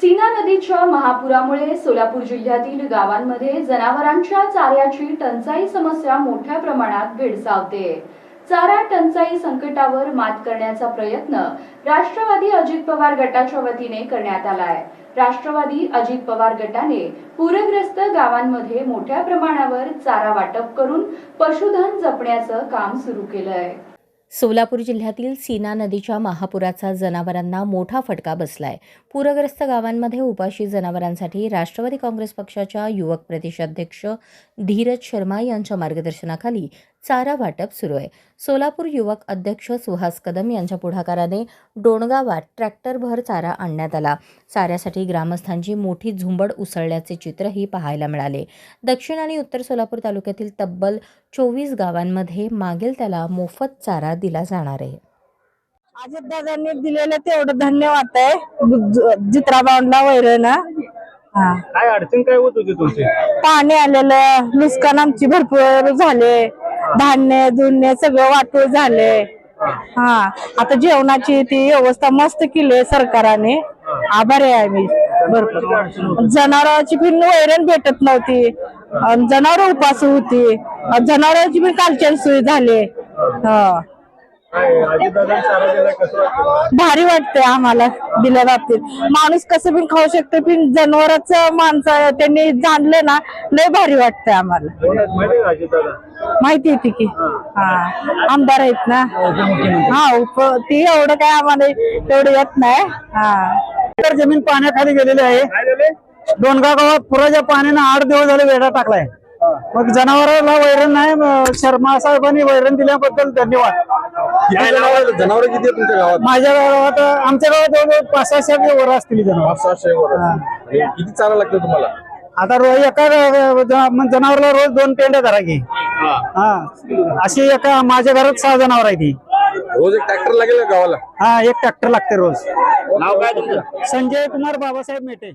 सीना नदीच्या महापुरामुळे सोलापूर जिल्ह्यातील गावांमध्ये जनावरांच्या चाऱ्याची टंचाई समस्या मोठ्या प्रमाणात भेडसावते. चारा टंचाई संकटावर मात करण्याचा प्रयत्न राष्ट्रवादी अजित पवार गटाच्या वतीने करण्यात आलाय. राष्ट्रवादी अजित पवार गटाने पूरग्रस्त गावांमध्ये मोठ्या प्रमाणावर चारा वाटप करून पशुधन जपण्याचं काम सुरू केलंय. सोलापूर जिल्ह्यातील सीना नदीच्या महापुराचा जनावरांना मोठा फटका बसलाय. पूरग्रस्त गावांमध्ये उपाशी जनावरांसाठी राष्ट्रवादी काँग्रेस पक्षाच्या युवक प्रदेशाध्यक्ष धीरज शर्मा यांच्या मार्गदर्शनाखाली चारा वाटप सुरू आहे. सोलापूर युवक अध्यक्ष सुहास कदम यांच्या पुढाकाराने डोणगावात ट्रॅक्टरभर चारा आणण्यात आला. चाऱ्यासाठी ग्रामस्थांची मोठी झुंबड उसळल्याचे चित्रही पाहायला मिळाले. दक्षिण आणि उत्तर सोलापूर तालुक्यातील तब्बल चोवीस गावांमध्ये मागेल त्याला मोफत चारा दिला जाणार आहे. अजितदादांनी दिलेलं तेवढं धन्यवाद आहे. जित्राबाऊंडला वैरण काय अडचण काय होत होती तुमची? पाणी आलेलं नुकसान आमची भरपूर झाले. धान्य धुन्य सगळं वाटूळ झाले हा. आता जेवणाची ती व्यवस्था मस्त केली आहे सरकारने. आभारी आहे मी भरपूर. जनावरांची पण वैरण भेटत नव्हती. जनावर उपास होती. जनावरांची पण कालच्या सोय झाली. हा. भारी वाटते आम्हाला दिल्या बाबतीत. माणूस कसं पण खाऊ शकतो पण जनावरच माणसं त्यांनी जाणले ना लय भारी वाटतंय आम्हाला. माहिती येते की हा. आमदार आहेत ना. हा उप ती एवढं काय आम्हाला एवढं येत नाही. हा. एकर जमीन पाण्याखाली गेलेली आहे. डोनगाव गावात पुराच्या पाण्यानं आठ दिवस झाले वेढा टाकलाय. मग जनावराला वैरण नाही शर्मा साहेबांनी वैरण दिल्याबद्दल धन्यवाद. जनावर किती आहे तुमच्या गावात? माझ्या गावात आमच्या गावात जवळजवळ पाच सहाशे वर असतील जनावर सहाशे वर. किती चारा लागतो तुम्हाला? आता रोज एका जनावरला रोज दोन पेंड्या धरा घे हा. अशी एका माझ्या घरात सहा जनावर आहे ती रोज एक ट्रॅक्टर लागेल का गावाला? हा एक ट्रॅक्टर लागते रोज. नाव काय तुमचं? संजय कुमार बाबासाहेब मेटे.